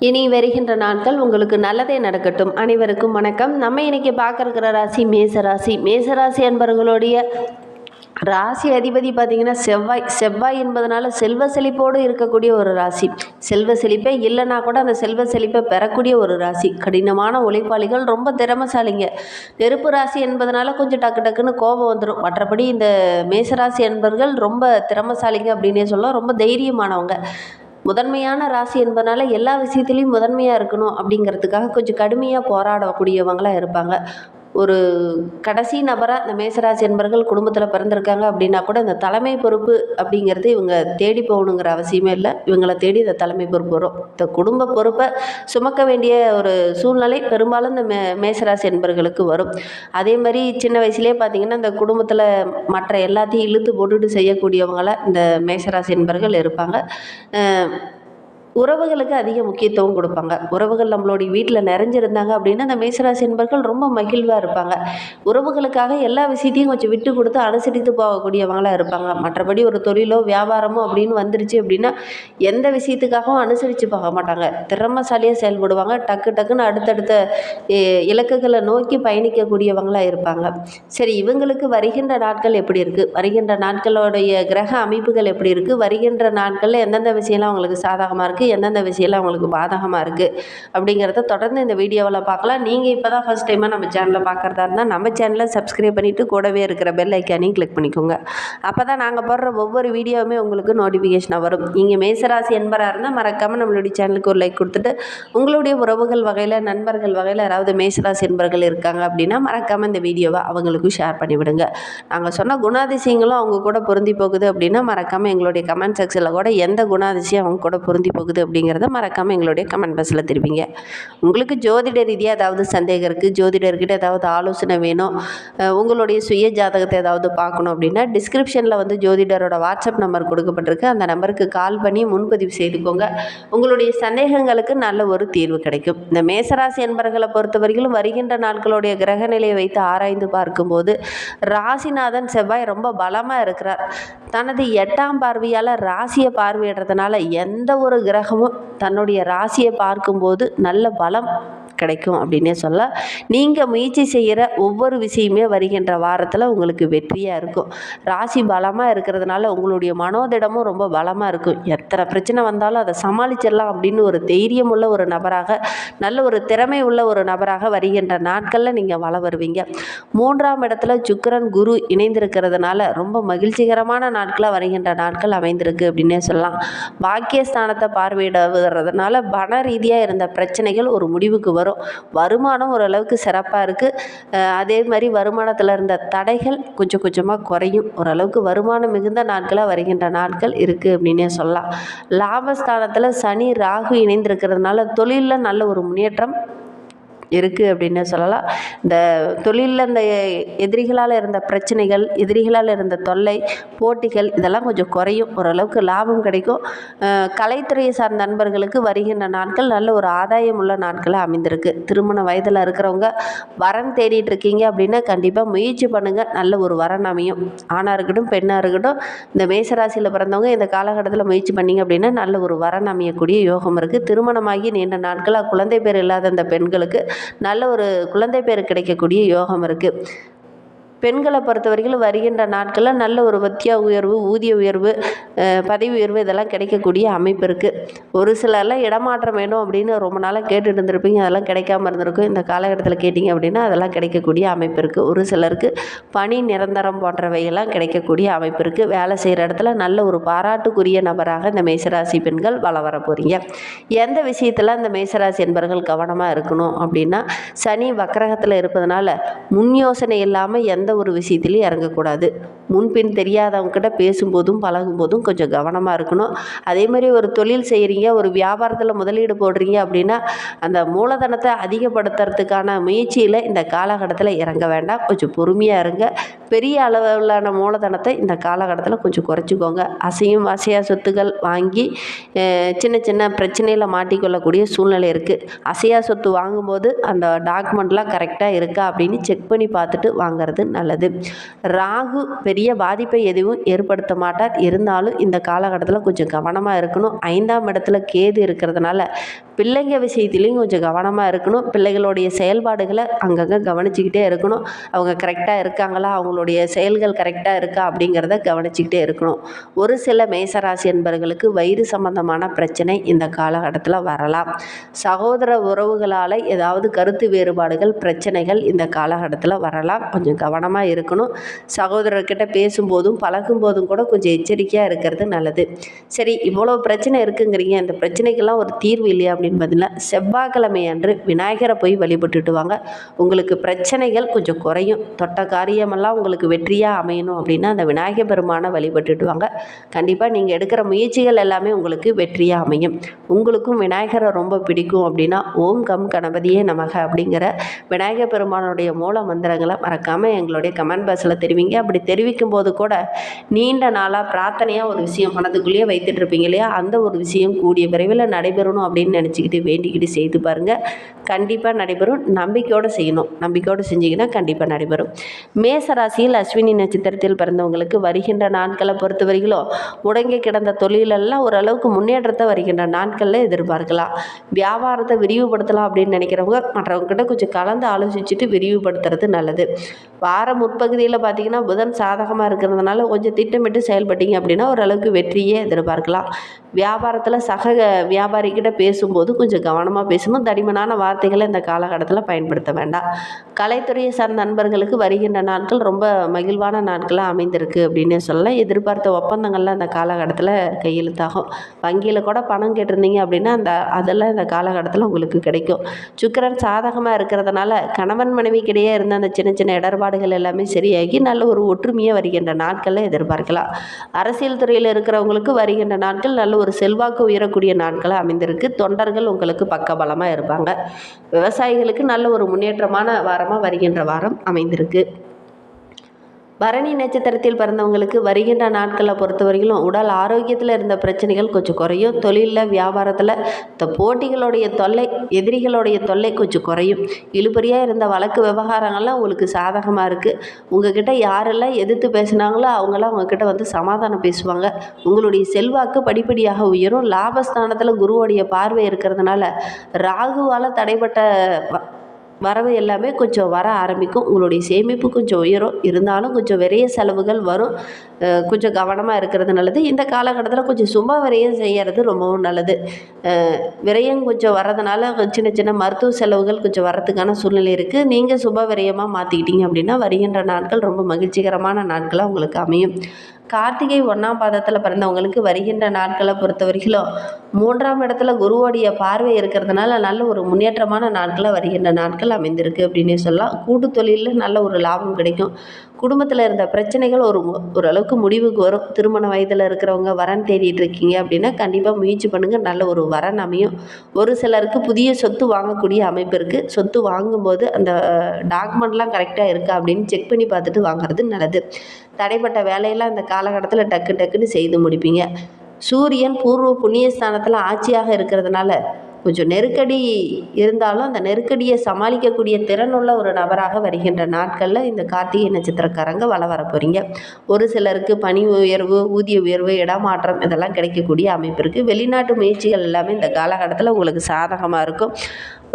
இனி வருகின்ற நாட்கள் உங்களுக்கு நல்லதே நடக்கட்டும். அனைவருக்கும் வணக்கம். நம்ம இன்னைக்கு பார்க்க ராசி மேச ராசி. மேச ராசி என்பவர்களுடைய ராசி அதிபதி பார்த்திங்கன்னா செவ்வாய். செவ்வாய் என்பதனால செல்வ செழிப்போடு இருக்கக்கூடிய ஒரு ராசி. செல்வ செழிப்பே இல்லைனா கூட அந்த செல்வ செழிப்பை பெறக்கூடிய ஒரு ராசி. கடினமான உழைப்பாளிகள் ரொம்ப திறமசாலிங்க. நெருப்பு ராசி என்பதனால கொஞ்சம் டக்கு டக்குன்னு கோபம் வந்துடும் மற்றபடி இந்த மேசராசி என்பர்கள் ரொம்ப திறமசாலிங்க அப்படின்னே சொல்லலாம். ரொம்ப தைரியமானவங்க. முதன்மையான ராசி என்பதனால எல்லா விஷயத்துலையும் முதன்மையாக இருக்கணும் அப்படிங்கிறதுக்காக கொஞ்சம் கடுமையாக போராடக்கூடியவங்களாக இருப்பாங்க. ஒரு கடைசி நபராக இந்த மேசராசி என்பர்கள் குடும்பத்தில் பிறந்திருக்காங்க அப்படின்னா கூட இந்த தலைமை பொறுப்பு அப்படிங்கிறது இவங்க தேடி போகணுங்கிற அவசியமே இல்லை. இவங்களை தேடி இந்த தலைமை பொறுப்பு வரும். இந்த குடும்ப பொறுப்பை சுமக்க வேண்டிய ஒரு சூழ்நிலை பெரும்பாலும் இந்த மே மேசராசி என்பர்களுக்கு வரும். அதே மாதிரி சின்ன வயசுலேயே பார்த்திங்கன்னா இந்த குடும்பத்தில் மற்ற எல்லாத்தையும் இழுத்து போட்டுட்டு செய்யக்கூடியவங்கள இந்த மேசராசி என்பர்கள் இருப்பாங்க. உறவுகளுக்கு அதிக முக்கியத்துவம் கொடுப்பாங்க. உறவுகள் நம்மளுடைய வீட்டில் நிறைஞ்சிருந்தாங்க அப்படின்னா அந்த மேசராசி என்பர்கள் ரொம்ப மகிழ்வாக இருப்பாங்க. உறவுகளுக்காக எல்லா விஷயத்தையும் கொஞ்சம் விட்டு கொடுத்து அனுசரித்து போகக்கூடியவங்களாக இருப்பாங்க. மற்றபடி ஒரு தொழிலோ வியாபாரமோ அப்படின்னு வந்துருச்சு அப்படின்னா எந்த விஷயத்துக்காகவும் அனுசரித்து போக மாட்டாங்க. திறமசாலியாக செயல்படுவாங்க. டக்கு டக்குன்னு அடுத்தடுத்த இலக்குகளை நோக்கி பயணிக்கக்கூடியவங்களாக இருப்பாங்க. சரி இவங்களுக்கு வருகின்ற நாட்கள் எப்படி இருக்குது வருகின்ற நாட்களுடைய கிரக அமைப்புகள் எப்படி இருக்குது வருகின்ற நாட்களில் எந்தெந்த விஷயம்லாம் அவங்களுக்கு சாதகமாக இருக்குது எந்தெந்த விஷயம்லாம் அவங்களுக்கு பாதகமாக இருக்குது அப்படிங்கிறத தொடர்ந்து இந்த வீடியோவில் பார்க்கலாம். நீங்கள் இப்போ தான் ஃபஸ்ட் டைமாக நம்ம சேனலில் பார்க்குறதா இருந்தால் நம்ம சேனலை சப்ஸ்கிரைப் பண்ணிவிட்டு கூடவே இருக்கிற பெல் ஐக்கானையும் கிளிக் பண்ணிக்கோங்க. அப்போ தான் நாங்கள் போடுற ஒவ்வொரு வீடியோவுமே உங்களுக்கு நோட்டிஃபிகேஷனாக வரும். நீங்கள் மேசராசி என்பராக இருந்தால் மறக்காமல் நம்மளுடைய சேனலுக்கு ஒரு லைக் கொடுத்துட்டு உங்களுடைய உறவுகள் வகையில் நண்பர்கள் வகையில் யாராவது மேசராசி என்பர்கள் இருக்காங்க அப்படின்னா மறக்காமல் இந்த வீடியோவை அவங்களுக்கும் ஷேர் பண்ணிவிடுங்க. நாங்கள் சொன்ன குணாதிசயங்களும் அவங்க கூட பொருந்தி போகுது அப்படின்னா மறக்காமல் எங்களுடைய கமெண்ட் செக்ஷனில் கூட எந்த குணாதிசயம் அவங்க கூட பொருந்தி போகுது அப்படிங்கிறத மறக்காமல் எங்களுடைய கமெண்ட் பாக்ஸில் திருப்பிங்க உங்களுக்கு ஜோதிட ரீதியாக ஏதாவது சந்தேகம் இருக்குது ஜோதிடர்கிட்ட ஏதாவது ஆலோசனை வேணும் உங்களுடைய சுய ஜாதகத்தை ஏதாவது பார்க்கணும் அப்படின்னா டிஸ்கிரிப்ஷனில் வந்து ஜோதிடரோட வாட்ஸ்அப் நம்பர் கொடுக்கப்பட்டிருக்கு. அந்த நம்பருக்கு கால் பண்ணி முன்பதிவு செய்துக்கோங்க. உங்களுடைய சந்தேகங்களுக்கு நல்ல ஒரு தீர்வு கிடைக்கும். இந்த மேசராசி என்பர்களை பொறுத்தவரையிலும் வருகின்ற நாட்களுடைய கிரக நிலையை வைத்து ஆராய்ந்து பார்க்கும்போது ராசிநாதன் செவ்வாய் ரொம்ப பலமாக இருக்கிறார். தனது எட்டாம் பார்வையால் ராசியை பார்வையிடுறதுனால எந்த ஒரு கிரகமும் தன்னுடைய ராசியை பார்க்கும்போது நல்ல பலம் கிடைக்கும் அப்படின்னே சொல்ல. நீங்கள் முயற்சி செய்கிற ஒவ்வொரு விஷயமே வருகின்ற வாரத்தில் உங்களுக்கு வெற்றியாக இருக்கும். ராசி பலமாக இருக்கிறதுனால உங்களுடைய மனோதிடமும் ரொம்ப பலமாக இருக்கும். எத்தனை பிரச்சனை வந்தாலும் அதை சமாளிச்சிடலாம் அப்படின்னு ஒரு தைரியம் உள்ள ஒரு நபராக நல்ல ஒரு திறமை உள்ள ஒரு நபராக வருகின்ற நாட்களில் நீங்கள் வள வருவீங்க. மூன்றாம் இடத்துல சுக்கரன் குரு இணைந்திருக்கிறதுனால ரொம்ப மகிழ்ச்சிகரமான நாட்களாக வருகின்ற நாட்கள் அமைந்திருக்கு அப்படின்னே சொல்லலாம். பாக்கியஸ்தானத்தை பார்வையிடுறதுனால பண ரீதியாக இருந்த பிரச்சனைகள் ஒரு முடிவுக்கு வரும். வருமானம் ஓரளவுக்கு சிறப்பாக இருக்குது அதே மாதிரி வருமானத்தில் இருந்த தடைகள் கொஞ்சம் கொஞ்சமாக குறையும். ஓரளவுக்கு வருமானம் மிகுந்த நாட்களாக வருகின்ற நாட்கள் இருக்குது அப்படின்னே சொல்லலாம். லாபஸ்தானத்தில் சனி ராகு இணைந்திருக்கிறதுனால தொழிலில் நல்ல ஒரு முன்னேற்றம் இருக்குது அப்படின்னு சொல்லலாம். இந்த தொழிலில் இந்த எதிரிகளால் இருந்த பிரச்சனைகள் எதிரிகளால் இருந்த தொல்லை போட்டிகள் இதெல்லாம் கொஞ்சம் குறையும். ஓரளவுக்கு லாபம் கிடைக்கும். கலைத்துறையை சார்ந்த நண்பர்களுக்கு வருகின்ற நாட்கள் நல்ல ஒரு ஆதாயம் உள்ள நாட்களாக அமைந்திருக்கு. திருமண வயதில் இருக்கிறவங்க வரன் தேடிட்டு இருக்கீங்க அப்படின்னா கண்டிப்பாக முயற்சி பண்ணுங்கள் நல்ல ஒரு வரன் அமையும். ஆணாக இருக்கட்டும் பெண்ணாக இருக்கட்டும் இந்த மேசராசியில் பிறந்தவங்க இந்த காலகட்டத்தில் முயற்சி பண்ணீங்க அப்படின்னா நல்ல ஒரு வரன் அமையக்கூடிய யோகம் இருக்குது திருமணமாகி நீண்ட நாட்களாக குழந்தை பேர் இல்லாத அந்த பெண்களுக்கு நல்ல ஒரு குழந்தை பேர் கிடைக்கக்கூடிய யோகம் இருக்குது பெண்களை பொறுத்த வரைக்கும் வருகின்ற நாட்களில் நல்ல ஒரு வத்தியா உயர்வு ஊதிய உயர்வு பதவி உயர்வு இதெல்லாம் கிடைக்கக்கூடிய அமைப்பு இருக்குது ஒரு சிலர்லாம் இடமாற்றம் வேணும் அப்படின்னு ரொம்ப நாளாக கேட்டுட்டு இருந்திருப்பீங்க அதெல்லாம் கிடைக்காம இருந்திருக்கும். இந்த காலகட்டத்தில் கேட்டிங்க அப்படின்னா அதெல்லாம் கிடைக்கக்கூடிய அமைப்பு இருக்குது ஒரு சிலருக்கு பணி நிரந்தரம் போன்றவையெல்லாம் கிடைக்கக்கூடிய அமைப்பு இருக்குது வேலை செய்கிற இடத்துல நல்ல ஒரு பாராட்டுக்குரிய நபராக இந்த மேசராசி பெண்கள் வள வர போகிறீங்க எந்த விஷயத்தில் இந்த மேசராசி என்பவர்கள் கவனமாக இருக்கணும் அப்படின்னா சனி வக்கரகத்தில் இருப்பதனால முன் யோசனை இல்லாமல் எந்த எந்த ஒரு விஷயத்துலையும் இறங்கக்கூடாது. முன்பின் தெரியாதவங்ககிட்ட பேசும்போதும் பழகும்போதும் கொஞ்சம் கவனமாக இருக்கணும். அதே மாதிரி ஒரு தொழில் செய்கிறீங்க ஒரு வியாபாரத்தில் முதலீடு போடுறீங்க அப்படின்னா அந்த மூலதனத்தை அதிகப்படுத்துறதுக்கான முயற்சியில் இந்த காலகட்டத்தில் இறங்க வேண்டாம். கொஞ்சம் பொறுமையாக இருங்க. பெரிய அளவிலான மூலதனத்தை இந்த காலகட்டத்தில் கொஞ்சம் குறைச்சிக்கோங்க. அசையும் அசையா சொத்துக்கள் வாங்கி சின்ன சின்ன பிரச்சனையில் மாட்டிக்கொள்ளக்கூடிய சூழ்நிலை இருக்குது அசையா சொத்து வாங்கும்போது அந்த டாக்குமெண்ட்லாம் கரெக்டாக இருக்கா அப்படின்னு செக் பண்ணி பார்த்துட்டு வாங்குறது நல்லது. ராகு பெரிய பெரிய பாதிப்பை எதுவும் ஏற்படுத்த மாட்டார். இருந்தாலும் இந்த காலகட்டத்தில் கொஞ்சம் கவனமாக இருக்கணும். ஐந்தாம் இடத்துல கேது இருக்கிறதுனால பிள்ளைங்க விஷயத்துலையும் கொஞ்சம் கவனமாக இருக்கணும். பிள்ளைகளுடைய செயல்பாடுகளை அங்கங்கே கவனிச்சுக்கிட்டே இருக்கணும். அவங்க கரெக்டாக இருக்காங்களா? அவங்களுடைய செயல்கள் கரெக்டாக இருக்கா? அப்படிங்கிறத கவனிச்சுக்கிட்டே இருக்கணும். ஒரு சில மேசராசி என்பவர்களுக்கு வயிறு சம்பந்தமான பிரச்சனை இந்த காலகட்டத்தில் வரலாம். சகோதர உறவுகளால் ஏதாவது கருத்து வேறுபாடுகள் பிரச்சனைகள் இந்த காலகட்டத்தில் வரலாம். கொஞ்சம் கவனமாக இருக்கணும். சகோதரர்கிட்ட பேசும்போதும் பழகும்போதும் கூட கொஞ்சம் எச்சரிக்கையாக இருக்கிறது நல்லது. சரி இவ்வளோ பிரச்சனை இருக்குங்கிறீங்க. இந்த பிரச்சனைக்கெல்லாம் ஒரு தீர்வு இல்லையா அப்படின்னு பார்த்தீங்கன்னா செவ்வாய்க்கிழமை அன்று விநாயகரை போய் வழிபட்டுட்டு வாங்க உங்களுக்கு பிரச்சனைகள் கொஞ்சம் குறையும். தொட்ட காரியமெல்லாம் உங்களுக்கு வெற்றியாக அமையணும் அப்படின்னா அந்த விநாயகர் பெருமானை வழிபட்டுட்டு வாங்க கண்டிப்பாக நீங்கள் எடுக்கிற முயற்சிகள் எல்லாமே உங்களுக்கு வெற்றியாக அமையும். உங்களுக்கும் விநாயகரை ரொம்ப பிடிக்கும் அப்படின்னா ஓம் கம் கணபதியே நமக அப்படிங்கிற விநாயகர் பெருமானுடைய மூல மந்திரங்களை மறக்காமல் எங்களுடைய கமெண்ட் பாக்ஸில் தெரிவிங்க. அப்படி தெரிவிக்கும் போது கூட நீண்ட நாளாக பிரார்த்தனையாக ஒரு விஷயம் மனதுக்குள்ளேயே வைத்துட்டு இருப்பீங்க இல்லையா? அந்த ஒரு விஷயம் கூடிய விரைவில் நடைபெறணும் அப்படின்னு வச்சுக்கிட்டு வேண்டிக்கிட்டு செய்து பாருங்கள் கண்டிப்பாக நடைபெறும். நம்பிக்கையோடு செய்யணும். நம்பிக்கையோடு செஞ்சிங்கன்னா கண்டிப்பாக நடைபெறும். மேச ராசியில் அஸ்வினி நட்சத்திரத்தில் பிறந்தவங்களுக்கு வருகின்ற நாட்களை பொறுத்த முடங்கி கிடந்த தொழிலெல்லாம் ஓரளவுக்கு முன்னேற்றத்தை வருகின்ற நாட்களில் எதிர்பார்க்கலாம். வியாபாரத்தை விரிவுபடுத்தலாம் அப்படின்னு நினைக்கிறவங்க மற்றவங்ககிட்ட கொஞ்சம் கலந்து ஆலோசிச்சுட்டு விரிவுபடுத்துறது நல்லது. வார முற்பகுதியில் பார்த்தீங்கன்னா புதன் சாதகமாக இருக்கிறதுனால கொஞ்சம் திட்டமிட்டு செயல்பட்டீங்க அப்படின்னா ஓரளவுக்கு வெற்றியே எதிர்பார்க்கலாம். வியாபாரத்தில் சக வியாபாரிக்கிட்ட பேசும்போது கொஞ்சம் கவனமாக பேசணும். தடிமனான வார்த்தைகளை இந்த காலகட்டத்தில் பயன்படுத்த வேண்டாம். கலைத்துறையை சார்ந்த நண்பர்களுக்கு வருகின்ற நாட்கள் ரொம்ப மகிழ்வான நாட்களாக அமைந்திருக்கு அப்படின்னு சொல்லலாம். எதிர்பார்த்த ஒப்பந்தங்கள்லாம் இந்த காலகட்டத்தில் கையெழுத்தாகும். வங்கியில் கூட பணம் கேட்டிருந்தீங்க அப்படின்னா அந்த அதெல்லாம் இந்த காலகட்டத்தில் உங்களுக்கு கிடைக்கும். சுக்கிரன் சாதகமாக இருக்கிறதுனால கணவன் மனைவிக்கிடையே இருந்த அந்த சின்ன சின்ன இடர்பாடுகள் எல்லாமே சரியாகி நல்ல ஒரு ஒற்றுமையாக வருகின்ற நாட்களில் எதிர்பார்க்கலாம். அரசியல் துறையில் இருக்கிறவங்களுக்கு வருகின்ற நாட்கள் நல்ல ஒரு செல்வாக்கு உயரக்கூடிய நாட்களாக அமைந்திருக்கு. தொண்டர்கள் உங்களுக்கு பக்கபலமாக இருப்பாங்க. விவசாயிகளுக்கு நல்ல ஒரு முன்னேற்றமான வாரமாக வருகின்ற வாரம் அமைந்திருக்கு. பரணி நட்சத்திரத்தில் பிறந்தவங்களுக்கு வருகின்ற நாட்களை பொறுத்தவரையிலும் உடல் ஆரோக்கியத்தில் இருந்த பிரச்சனைகள் கொஞ்சம் குறையும். தொழிலில் வியாபாரத்தில் இந்த போட்டிகளுடைய தொல்லை எதிரிகளுடைய தொல்லை கொஞ்சம் குறையும். இழுபறியாக இருந்த வழக்கு விவகாரங்கள்லாம் உங்களுக்கு சாதகமாக இருக்குது உங்ககிட்ட யாரெல்லாம் எதிர்த்து பேசுனாங்களோ அவங்களாம் உங்ககிட்ட வந்து சமாதானம் பேசுவாங்க. உங்களுடைய செல்வாக்கு படிப்படியாக உயரும். லாபஸ்தானத்தில் குருவோடைய பார்வை இருக்கிறதுனால ராகுவால் தடைப்பட்ட வரவு எல்லாமே கொஞ்சம் வர ஆரம்பிக்கும். உங்களுடைய சேமிப்பு கொஞ்சம் உயரும். இருந்தாலும் கொஞ்சம் விரைய செலவுகள் வரும். கொஞ்சம் கவனமாக இருக்கிறது நல்லது. இந்த காலகட்டத்தில் கொஞ்சம் சும்மா விரயம் செய்கிறது ரொம்பவும் நல்லது. விரயம் கொஞ்சம் வர்றதுனால சின்ன சின்ன மருத்துவ செலவுகள் கொஞ்சம் வரத்துக்கான சூழ்நிலை இருக்குது நீங்கள் சுப விரயமாக மாற்றிக்கிட்டீங்க அப்படின்னா வருகின்ற நாட்கள் ரொம்ப மகிழ்ச்சிகரமான நாட்களாக உங்களுக்கு அமையும். கார்த்திகை ஒன்றாம் பாதத்தில் பிறந்தவங்களுக்கு வருகின்ற நாட்களை பொறுத்த வரைக்கும் மூன்றாம் இடத்துல குருவோடைய பார்வை இருக்கிறதுனால நல்ல ஒரு முன்னேற்றமான நாட்களாக வருகின்ற நாட்கள் அமைந்திருக்கு அப்படின்னே சொல்லலாம். கூட்டு தொழிலில் நல்ல ஒரு லாபம் கிடைக்கும். குடும்பத்தில் இருந்த பிரச்சனைகள் ஒரு ஓரளவுக்கு முடிவுக்கு வரும். திருமண வயதில் இருக்கிறவங்க வரன் தேடிட்டு இருக்கீங்க அப்படின்னா கண்டிப்பாக முயற்சி பண்ணுங்கள் நல்ல ஒரு வரன் அமையும். ஒரு சிலருக்கு புதிய சொத்து வாங்கக்கூடிய அமைப்பு இருக்குது சொத்து வாங்கும்போது அந்த டாக்குமெண்ட்லாம் கரெக்டாக இருக்கா அப்படின்னு செக் பண்ணி பார்த்துட்டு வாங்குறது நல்லது. தடைப்பட்ட வேலையெல்லாம் அந்த காலகட்டத்தில் டக்கு டக்குன்னு செய்து முடிப்பீங்க. சூரியன் பூர்வ புண்ணியஸ்தானத்தில் ஆட்சியாக இருக்கிறதுனால கொஞ்சம் நெருக்கடி இருந்தாலும் அந்த நெருக்கடியை சமாளிக்கக்கூடிய திறனுள்ள ஒரு நபராக வருகின்ற நாட்களில் இந்த கார்த்திகை நட்சத்திரக்காரங்க வள வர போகிறீங்க ஒரு சிலருக்கு பணி உயர்வு ஊதிய உயர்வு இடமாற்றம் இதெல்லாம் கிடைக்கக்கூடிய அமைப்பு இருக்குது வெளிநாட்டு முயற்சிகள் எல்லாமே இந்த காலகட்டத்தில் உங்களுக்கு சாதகமாக இருக்கும்.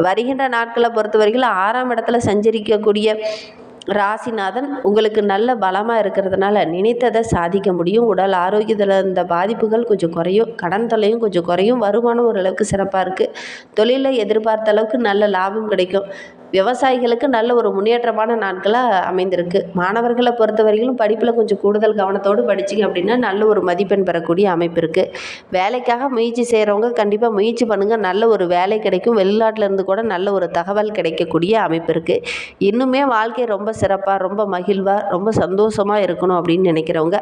வருகின்ற நாட்களை பொறுத்த வரைக்கும் ஆறாம் இடத்துல சஞ்சரிக்கக்கூடிய ராசிநாதன் உங்களுக்கு நல்ல பலமாக இருக்கிறதுனால நினைத்ததை சாதிக்க முடியும். உடல் ஆரோக்கியத்தில் இருந்த பாதிப்புகள் கொஞ்சம் குறையும். கடன் தொல்லையும் கொஞ்சம் குறையும். வருமானம் ஓரளவுக்கு சிறப்பாக இருக்குது தொழிலில் எதிர்பார்த்த அளவுக்கு நல்ல லாபம் கிடைக்கும். விவசாயிகளுக்கு நல்ல ஒரு முன்னேற்றமான நாட்களாக அமைந்திருக்கு. மாணவர்களை பொறுத்தவரையிலும் படிப்பில் கொஞ்சம் கூடுதல் கவனத்தோடு படிச்சிங்க அப்படின்னா நல்ல ஒரு மதிப்பெண் பெறக்கூடிய அமைப்பு இருக்குது வேலைக்காக முயற்சி செய்கிறவங்க கண்டிப்பாக முயற்சி பண்ணுங்கள் நல்ல ஒரு வேலை கிடைக்கும். வெளிநாட்டிலேருந்து கூட நல்ல ஒரு தகவல் கிடைக்கக்கூடிய அமைப்பு இருக்குது இன்னுமே வாழ்க்கை ரொம்ப சிறப்பாக ரொம்ப மகிழ்வாக ரொம்ப சந்தோஷமாக இருக்கணும் அப்படின்னு நினைக்கிறவங்க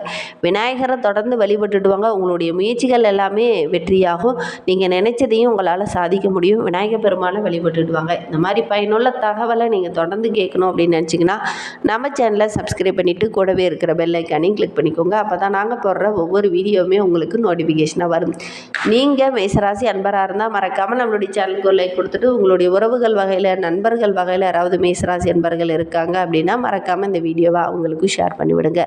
விநாயகரை தொடர்ந்து வழிபட்டுடுவாங்க. உங்களுடைய முயற்சிகள் எல்லாமே வெற்றியாகும். நீங்கள் நினைச்சதையும் உங்களால் சாதிக்க முடியும். விநாயகர் பெருமானை வழிபட்டுடுவாங்க. இந்த மாதிரி பயனுள்ள தகவலை நீங்கள் தொடர்ந்து கேட்கணும் அப்படின்னு நினச்சிங்கன்னா நம்ம சேனலை சப்ஸ்கிரைப் பண்ணிவிட்டு கூடவே இருக்கிற பெல் ஐக்கானையும் கிளிக் பண்ணிக்கோங்க. அப்போ தான் நாங்கள் போடுற ஒவ்வொரு வீடியோவுமே உங்களுக்கு நோட்டிஃபிகேஷனாக வரும். நீங்கள் மேசராசி அன்பராக இருந்தால் மறக்காமல் நம்மளுடைய சேனலுக்கு ஒரு லைக் கொடுத்துட்டு உங்களுடைய உறவுகள் வகையில் நண்பர்கள் வகையில் யாராவது மேசராசி அன்பர்கள் இருக்காங்க அப்படின்னா மறக்காமல் இந்த வீடியோவை அவங்களுக்கும் ஷேர் பண்ணிவிடுங்க.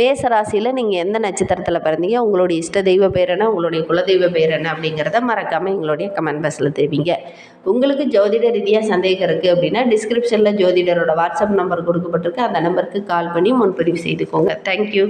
மேசராசியில் நீங்கள் எந்த நட்சத்திரத்தில் பிறந்தீங்க உங்களுடைய இஷ்ட தெய்வ பேர் என்ன உங்களுடைய குலதெய்வ பேர் என்ன அப்படிங்கிறத மறக்காமல் எங்களுடைய கமெண்ட் பாக்ஸில் தெரிவிங்க. உங்களுக்கு ஜோதிட ரீதியாக சந்தேகம் இருக்குது அப்படின்னா டிஸ்கிரிப்ஷனில் ஜோதிடரோட வாட்ஸ்அப் நம்பர் கொடுக்கப்பட்டிருக்கு. அந்த நம்பருக்கு கால் பண்ணி முன்பதிவு செய்துக்கோங்க. தேங்க்யூ